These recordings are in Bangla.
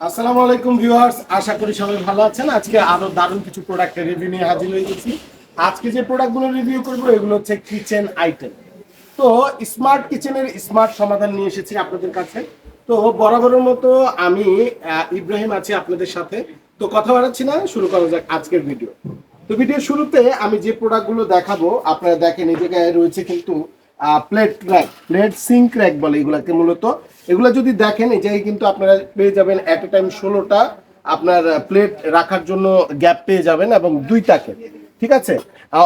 আসসালামু আলাইকুম ভিউয়ার্স, আশা করি সবাই ভালো আছেন। আজকে আরও দারুণ কিছু প্রোডাক্টের রিভিউ নিয়ে হাজির হয়ে গেছি। আজকে যে প্রোডাক্টগুলো রিভিউ করব, এগুলো হচ্ছে কিচেন আইটেম তো স্মার্ট কিচেনের স্মার্ট সমাধান নিয়ে এসেছি আপনাদের কাছে। তো বরাবরের মতো আমি ইব্রাহিম আছি আপনাদের সাথে। তো কথা বাড়াচ্ছি না, শুরু করা যাক আজকের ভিডিও তো ভিডিওর শুরুতে আমি যে প্রোডাক্টগুলো দেখাবো, আপনারা দেখেন, এই জায়গায় রয়েছে কিন্তু plate rack plate sink rack বলে এগুলাকে মূলত। এগুলো যদি দেখেন, এই জায়গায় কিন্তু আপনারা পেয়ে যাবেন এট এ টাইম ষোলোটা আপনার প্লেট রাখার জন্য গ্যাপ পেয়ে যাবেন এবং দুই তাকে ঠিক আছে?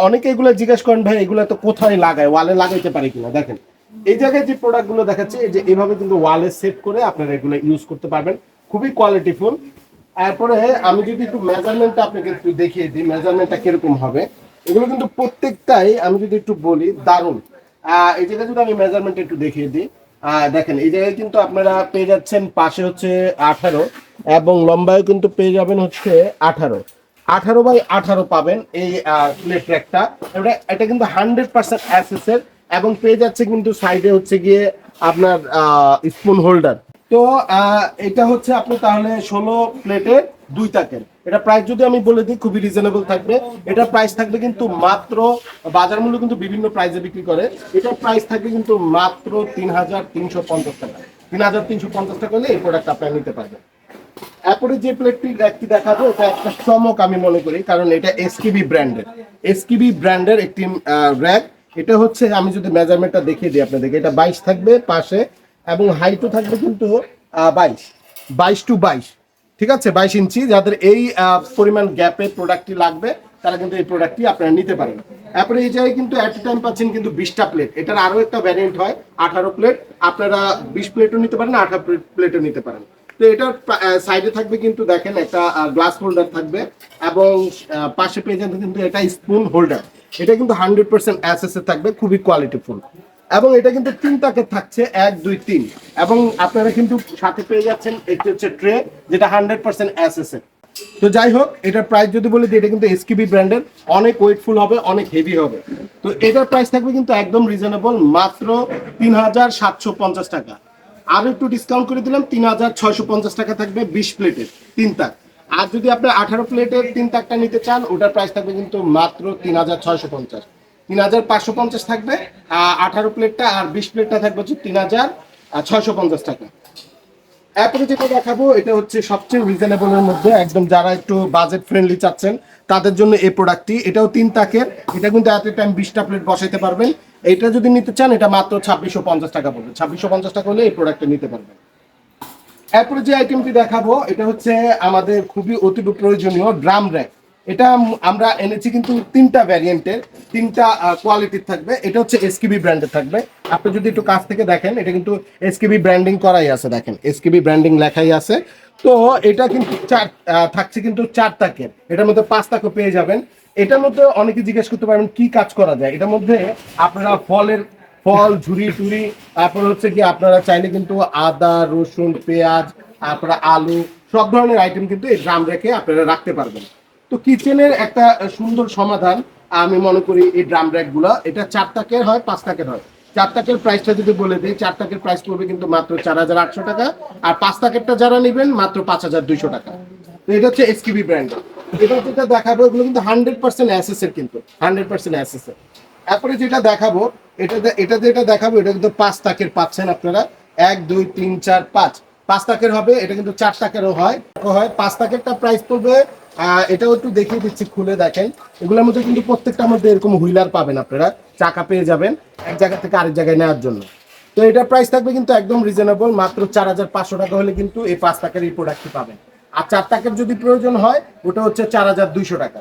অনেকে এগুলো জিজ্ঞেস করেন, ভাই, এগুলো তো কোথায় লাগায়? ওয়ালে লাগাইতে পারি কিনা? দেখেন, এই জায়গায় যে প্রোডাক্টগুলো দেখাচ্ছে যে এভাবে কিন্তু ওয়ালে সেট করে আপনারা এগুলো ইউজ করতে পারবেন। খুবই কোয়ালিটিফুল তারপরে আমি যদি একটু মেজারমেন্টটা আপনাকে একটু দেখিয়ে দিই মেজারমেন্টটা কীরকম হবে? এগুলো কিন্তু প্রত্যেকটাই আমি যদি একটু বলি, দারুণ। এই জায়গায় যদি আমি মেজারমেন্ট একটু দেখিয়ে দিই দেখেন, এই জায়গায় কিন্তু আপনারা পেয়ে যাচ্ছেন পাশে হচ্ছে আঠারো এবং লম্বায় কিন্তু পেয়ে যাবেন হচ্ছে আঠারো। আঠারো বাই আঠারো পাবেন এই প্লেট ট্র্যাকটা এটা এটা কিন্তু হান্ড্রেড পার্সেন্ট অ্যাসেসের এবং পেয়ে যাচ্ছে কিন্তু সাইডে হচ্ছে গিয়ে আপনার স্পুন হোল্ডার তো এটা হচ্ছে আপনি তাহলে ষোলো প্লেটের দুই তাকের। এটা প্রাইস যদি আমি বলে দিই, খুবই রিজনেবল থাকবে। এটা প্রাইস থাকবে কিন্তু মাত্র, বাজার মূল্য কিন্তু বিভিন্ন প্রাইসে বিক্রি করে। এটার প্রাইস থাকবে কিন্তু মাত্র তিন হাজার তিনশো পঞ্চাশ টাকা। তিন হাজার তিনশো পঞ্চাশ টাকা হলে এই প্রোডাক্ট আপনারা নিতে পারবেন। এরপরে যে প্লেটটি একটি দেখাবো, এটা একটা চমক আমি মনে করি, কারণ এটা এসকিবি ব্র্যান্ডের এসকিবি ব্র্যান্ডের একটি র্যাক এটা হচ্ছে, আমি যদি মেজারমেন্টটা দেখিয়ে দিই আপনাদেরকে, এটা বাইশ থাকবে পাশে এবং হাইটও থাকবে কিন্তু বাইশ। বাইশ টু বাইশ। ঠিক আছে, বাইশ ইঞ্চি, যাদের এই পরিমাণ গ্যাপে প্রোডাক্টটি লাগবে, তারা কিন্তু এই প্রোডাক্টটি আপনারা নিতে পারেন। তারপরে এই জায়গায় কিন্তু অ্যাট টাইম পাচ্ছেন কিন্তু বিশটা প্লেট এটার আরও একটা ভ্যারিয়েন্ট হয়, আঠারো প্লেট আপনারা বিশ প্লেটও নিতে পারেন, আঠারো প্লেটও নিতে পারেন। তো এটার সাইডে থাকবে কিন্তু দেখেন একটা গ্লাস হোল্ডার থাকবে এবং পাশে পেয়ে যাবেন কিন্তু এটা স্পুন হোল্ডার এটা কিন্তু হান্ড্রেড পার্সেন্ট অ্যাসেস থাকবে, খুবই কোয়ালিটিফুল এবং এটা কিন্তু তিন তাকে থাকছে, এক, দুই, তিন। এবং আপনারা কিন্তু সাথে পেয়ে যাচ্ছেন একটি হচ্ছে ট্রে, যেটা হান্ড্রেড পার্সেন্ট অ্যাসেস তো যাই হোক, এটার প্রাইস যদি বলি, এটা কিন্তু এসকিবি ব্র্যান্ডের অনেক ওয়েটফুল হবে, অনেক হেভি হবে। তো এটার প্রাইস থাকবে কিন্তু একদম রিজনেবল মাত্র তিন হাজার সাতশো পঞ্চাশ টাকা। আর একটু ডিসকাউন্ট করে দিলাম, তিন হাজার ছয়শো পঞ্চাশ টাকা থাকবে বিশ প্লেটের তিন তাক। আর যদি আপনি আঠারো প্লেটের তিন তাকটা নিতে চান, ওটার প্রাইস থাকবে কিন্তু মাত্র তিন হাজার ছয়শো পঞ্চাশ। তিন হাজার পাঁচশো পঞ্চাশ থাকবে আঠারো প্লেটটা আর বিশ প্লেটটা থাকবে হচ্ছে তিন হাজার ছয়শো পঞ্চাশ টাকা। এরপরে যেটা দেখাবো, এটা হচ্ছে সবচেয়ে রিজনেবলের মধ্যে, একদম যারা একটু বাজেট ফ্রেন্ডলি চাচ্ছেন, তাদের জন্য এই প্রোডাক্টটি এটাও তিন তাকের, এটা কিন্তু এট এ টাইম বিশটা প্লেট বসাইতে পারবেন। এটা যদি নিতে চান, এটা মাত্র ছাব্বিশশো পঞ্চাশ টাকা পড়বে। ছাব্বিশশো পঞ্চাশ টাকা হলে এই প্রোডাক্টটা নিতে পারবেন। এরপরে যে আইটেমটি দেখাবো, এটা হচ্ছে আমাদের খুবই অতি প্রয়োজনীয় ড্রাম র্যাক এটা আমরা এনেছি কিন্তু তিনটা ভ্যারিয়েন্টের তিনটা কোয়ালিটির থাকবে। এটা হচ্ছে এসকিবি ব্র্যান্ডের থাকবে। আপনি যদি একটু কাছ থেকে দেখেন, এটা কিন্তু এসকিবি ব্র্যান্ডিং করাই আছে, দেখেন। এসকিবি ব্র্যান্ডিং লেখাই আছে। তো এটা কিন্তু চার থাকছে কিন্তু চার তাকের এটার মধ্যে পাঁচ তাকও পেয়ে যাবেন। এটার মধ্যে অনেকে জিজ্ঞেস করতে পারবেন, কি কাজ করা যায়? এটার মধ্যে আপনারা ফলের ফল ঝুরি টুরি তারপর হচ্ছে কি আপনারা চাইলে কিন্তু আদা, রসুন, পেঁয়াজ, তারপরে আলু, সব ধরনের আইটেম কিন্তু এই ড্রাম রেখে আপনারা রাখতে পারবেন। তো কিচেনের একটা সুন্দর সমাধান আমি মনে করি এই ড্রাম র্যাকগুলো এটা চার টাকের হয়, পাঁচ টাকের হয়। চার টাকের প্রাইসটা যদি বলে দিই, চার টাকের প্রাইস পড়বে কিন্তু মাত্র চার হাজার আটশো টাকা। আর পাঁচ টাকেরটা যারা নেবেন, মাত্র পাঁচ হাজার দুইশো টাকা। তো এটা হচ্ছে এসকিবি ব্র্যান্ড এবার যেটা দেখাবো, এগুলো কিন্তু হান্ড্রেড পার্সেন্ট অ্যাসেসের কিন্তু। হান্ড্রেড পার্সেন্ট অ্যাসেসের তারপরে যেটা দেখাবো, এটা এটা যেটা দেখাবো, এটা কিন্তু পাঁচ তাকের পাচ্ছেন আপনারা। এক, দুই, তিন, চার, পাঁচ। পাঁচ তাকের হবে, এটা কিন্তু চার টাকেরও হয়। পাঁচ তাকেরটা প্রাইস পড়বে এটাও একটু দেখিয়ে দিচ্ছি, খুলে দেখেন এগুলোর মধ্যে কিন্তু প্রত্যেকটার মধ্যে এরকম হুইলার পাবেন আপনারা। চাকা পেয়ে যাবেন এক জায়গা থেকে আরেক জায়গায় নেওয়ার জন্য। তো এটার প্রাইস থাকবে কিন্তু একদম রিজনেবল মাত্র চার হাজার পাঁচশো টাকা হলে কিন্তু এই পাঁচ টাকার এই প্রোডাক্টটি পাবেন। আর চার টাকার যদি প্রয়োজন হয়, ওটা হচ্ছে চার হাজার দুইশো টাকা।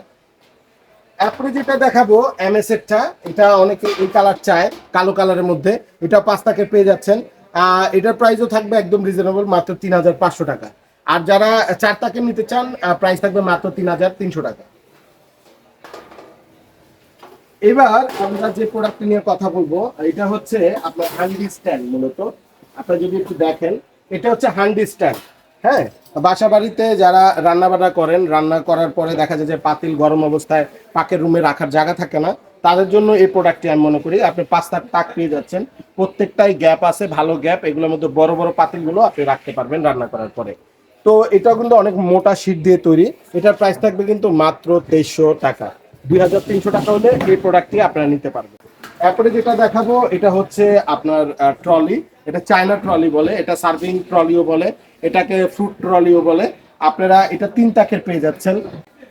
এরপরে যেটা দেখাবো এমএস এরটা এটা অনেকে এই কালার চায়, কালো কালারের মধ্যে। এটা পাঁচ টাকা পেয়ে যাচ্ছেন। এটার প্রাইসও থাকবে একদম রিজনেবল মাত্র তিন হাজার পাঁচশো টাকা। আর যারা চার তাকে নিতে চান প্রাইস থাকবে মাত্র তিন হাজার তিনশো টাকা। এবার আমরা যে প্রোডাক্ট নিয়ে কথা বলব, এটা হচ্ছে আপনার হান্ডি স্ট্যান্ড মূলত। আপনারা যদি একটু দেখেন, এটা হচ্ছে হান্ডি স্ট্যান্ড হ্যাঁ? বাসা বাড়িতে যারা রান্না বান্না করেন, রান্না করার পরে দেখা যায় যে পাতিল গরম অবস্থায় পাকের রুমে রাখার জায়গা থাকে না, তাদের জন্য এই প্রোডাক্টটি আমি মনে করি। আপনি পাঁচটা তাক পেয়ে যাচ্ছেন, প্রত্যেকটাই গ্যাপ আছে, ভালো গ্যাপ এগুলোর মধ্যে বড় বড় পাতিলগুলো আপনি রাখতে পারবেন রান্না করার পরে। তো এটা কিন্তু অনেক মোটা শীট দিয়ে তৈরি। এটার প্রাইস থাকবে কিন্তু মাত্র তেইশশো টাকা। দুই হাজার তিনশো টাকা হলে এই প্রোডাক্টটি আপনারা নিতে পারবেন। তারপরে যেটা দেখাবো, এটা হচ্ছে আপনার ট্রলি এটা চায়না ট্রলি বলে, এটা সার্ভিং ট্রলিও বলে, এটাকে ফ্রুট ট্রলিও বলে। আপনারা এটা তিন তাকের পেয়ে যাচ্ছেন।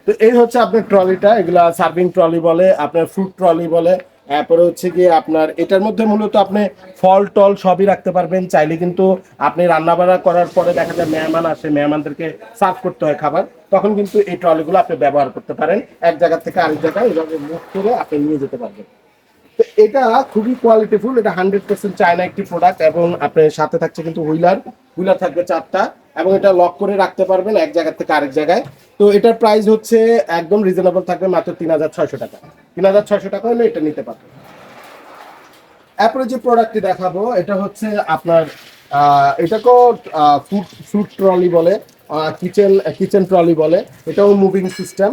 তো এই হচ্ছে আপনার ট্রলিটা এগুলা সার্ভিং ট্রলি বলে, আপনার ফ্রুট ট্রলি বলে। তারপরে হচ্ছে গিয়ে আপনার, এটার মধ্যে মূলত আপনি ফল, টল সবই রাখতে পারবেন। চাইলে কিন্তু আপনি রান্নাবাড়া করার পরে দেখা যায় মেহমান আসে, মেহমানদেরকে সার্ভ করতে হয় খাবার। তখন কিন্তু এই ট্রলিগুলো আপনি ব্যবহার করতে পারেন। এক জায়গা থেকে আরেক জায়গায় এভাবে মুভ করে আপনি নিয়ে যেতে পারবেন। তো এটা খুবই কোয়ালিটিফুল এটা হান্ড্রেড পার্সেন্ট চায়না একটি প্রোডাক্ট এবং আপনার সাথে থাকছে কিন্তু হুইলার। হুইলার থাকবে চারটা। এবং এটা লক করে রাখতে পারবেন এক জায়গা থেকে আরেক জায়গায়। তো এটার প্রাইস হচ্ছে একদম রিজনেবল থাকবে মাত্র তিন হাজার ছয়শো টাকা। তিন হাজার ছয়শো টাকা হলে এটা নিতে পারবেন। এরপরে যে প্রোডাক্টটি দেখাবো, এটা হচ্ছে আপনার এটাকেও ফুড ফুড ট্রলি বলে কিচেন কিচেন ট্রলি বলে। এটাও মুভিং সিস্টেম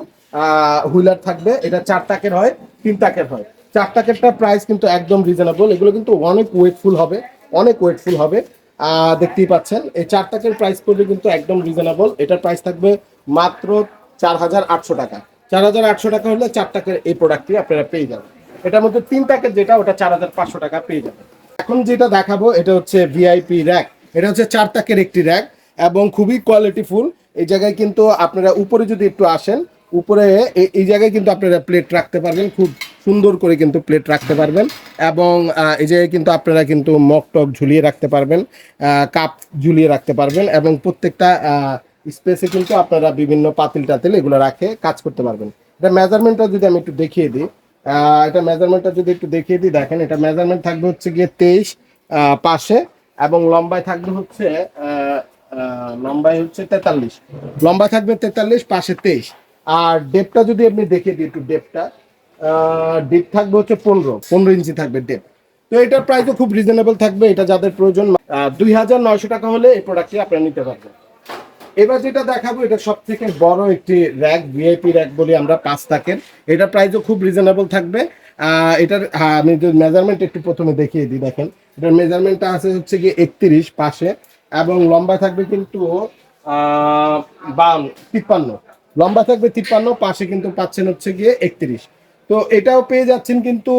হুইলার থাকবে। এটা চার টাকের হয়, তিন টাকের হয়। চার টাকেরটা প্রাইস কিন্তু একদম রিজনেবল এগুলো কিন্তু অনেক ওয়েটফুল হবে, অনেক ওয়েটফুল হবে। দেখতেই পাচ্ছেন। এই চার টাকের প্রাইস পড়বে কিন্তু একদম রিজনেবল এটার প্রাইস থাকবে মাত্র চার হাজার আটশো টাকা। চার হাজার আটশো টাকা হলে চার টাকের এই প্রোডাক্টটি আপনারা পেয়ে যাবেন। এটার মধ্যে তিন টাকের যেটা, ওটা চার হাজার পাঁচশো টাকা পেয়ে যাবেন। এখন যেটা দেখাবো, এটা হচ্ছে ভিআইপি র্যাক এটা হচ্ছে চার তাকের একটি র্যাক এবং খুবই কোয়ালিটিফুল এই জায়গায় কিন্তু আপনারা উপরে যদি একটু আসেন উপরে এই জায়গায় কিন্তু আপনারা প্লেট রাখতে পারবেন, খুব সুন্দর করে কিন্তু প্লেট রাখতে পারবেন এবং এই জায়গায় কিন্তু আপনারা কিন্তু মগ টক ঝুলিয়ে রাখতে পারবেন কাপ ঝুলিয়ে রাখতে পারবেন এবং প্রত্যেকটা স্পেসে কিন্তু আপনারা বিভিন্ন পাতিল টাতিল এগুলো রাখে কাজ করতে পারবেন। এটা মেজারমেন্টটা যদি আমি একটু দেখিয়ে দিই এটা মেজারমেন্টটা যদি একটু দেখিয়ে দিই, দেখেন এটা মেজারমেন্ট থাকবে হচ্ছে গিয়ে তেইশ পাশে এবং লম্বায় থাকবে হচ্ছে লম্বায় হচ্ছে তেতাল্লিশ, লম্বা থাকবে তেতাল্লিশ, পাশে তেইশ। আর ডেপটা যদি আপনি দেখিয়ে দিই একটু ডেপটা ডেপ থাকবে হচ্ছে পনেরো পনেরো ইঞ্চি থাকবে ডেপ তো এটার প্রাইসও খুব রিজনেবল থাকবে, এটা যাদের প্রয়োজন দুই হাজার নয়শো টাকা হলে এই প্রোডাক্টটি আপনারা নিতে পারবেন। এবার যেটা দেখাবো, এটা সব থেকে বড় একটি র্যাক ভিআইপি র্যাক বলি আমরা পাঁচ তাকের এটার প্রাইসও খুব রিজনেবল থাকবে। এটার আমি যদি মেজারমেন্ট একটু প্রথমে দেখিয়ে দিই, দেখেন। এটার মেজারমেন্টটা আছে হচ্ছে গিয়ে একত্রিশ পাশে এবং লম্বা থাকবে কিন্তু বাউন্ন, তিপ্পান্ন। লম্বা থাকবে তিপ্পান্ন, পাশে কিন্তু পাচ্ছেন হচ্ছে গিয়ে একত্রিশ। তো এটাও পেয়ে যাচ্ছেন কিন্তু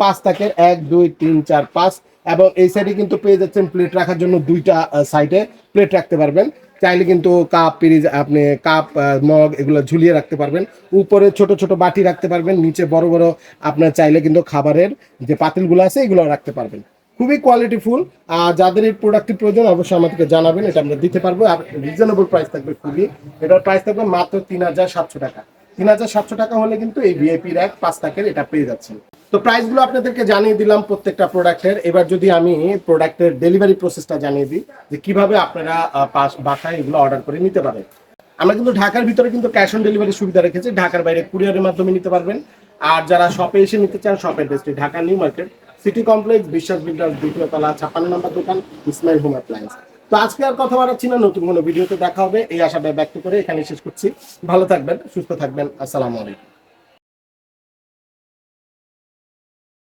পাঁচ তাকের এক, দুই, তিন, চার, পাঁচ, এবং এই সাইডে কিন্তু পেয়ে যাচ্ছেন প্লেট রাখার জন্য দুইটা সাইডে প্লেট রাখতে পারবেন। চাইলে কিন্তু কাপ পিরিজ আপনি কাপ মগ এগুলো ঝুলিয়ে রাখতে পারবেন। উপরে ছোট ছোট বাটি রাখতে পারবেন, নিচে বড় বড় আপনার চাইলে কিন্তু খাবারের যে পাতিলগুলো আছে এগুলো রাখতে পারবেন। খুবই কোয়ালিটিফুল আর যাদের এই প্রোডাক্টটি প্রয়োজন অবশ্যই আমাদেরকে জানাবেন, এটা আমরা দিতে পারব, আর রিজনেবল প্রাইস থাকবে খুবই। এটার প্রাইস থাকবে মাত্র তিন হাজার সাতশো টাকা। তিন হাজার সাতশো টাকা হলে কিন্তু এই ভিআইপি র্যাক পাঁচ টাকার এটা পেয়ে যাচ্ছেন। তো প্রাইসগুলো আপনাদেরকে জানিয়ে দিলাম প্রত্যেকটা প্রোডাক্টের এবার যদি আমি প্রোডাক্টের ডেলিভারি প্রসেসটা জানিয়ে দিই, যে কীভাবে আপনারা বাসায় এগুলো অর্ডার করে নিতে পারেন। আমরা কিন্তু ঢাকার ভিতরে কিন্তু ক্যাশ অন ডেলিভারি সুবিধা রেখেছি, ঢাকার বাইরে কুরিয়ারের মাধ্যমে নিতে পারবেন। আর যারা শপে এসে নিতে চান শপের ডেস্টি Dhaka new market city complex, Biswas builder দ্বিতীয় তলা, ছাপ্পান্ন নম্বর দোকান, ইসমাইল হোম অ্যাপ্লায়েন্স। তো আজকে আর কথা বাড়াচ্ছি না, নতুন কোনো ভিডিওতে দেখা হবে। এই আশাটা ব্যক্ত করে এখানে শেষ করছি। ভালো থাকবেন, সুস্থ থাকবেন। আসসালামু আলাইকুম।